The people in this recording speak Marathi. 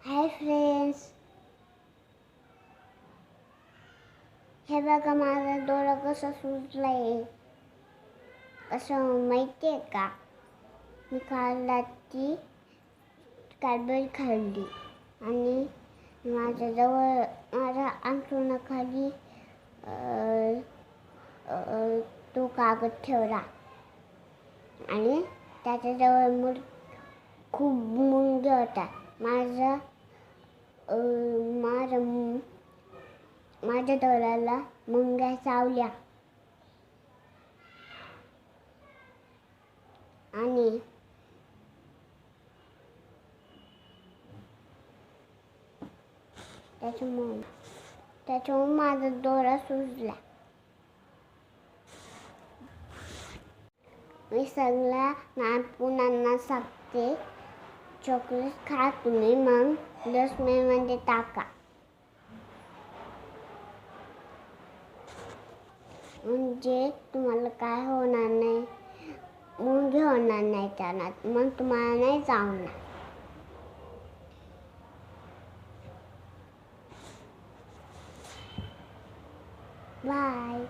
हाय फ्रेंड्स हे बघा माझा डोळा कसा सुजलाय कसं माहिती आहे का मी खाल्ला ती कॅडबरी खाल्ली आणि माझ्याजवळ माझ्या अंथरुणाखाली तो कागद ठेवला आणि त्याच्याजवळ मूल खूप मुंग्या होता माझा अं, माझ्या मु- माझ्या डोळ्याला मुंग्या चावल्या आणि त्याच्यामुळे त्याच्यामुळे माझा डोळा सुजला मी सगळ्या नानपुणांना सांगते चॉकलेट खा तुम्ही मग डस्टबिनमध्ये टाका म्हणजे तुम्हाला काय होणार नाही मुंगे होणार नाही त्यांना मग तुम्हाला नाही चावणार बाय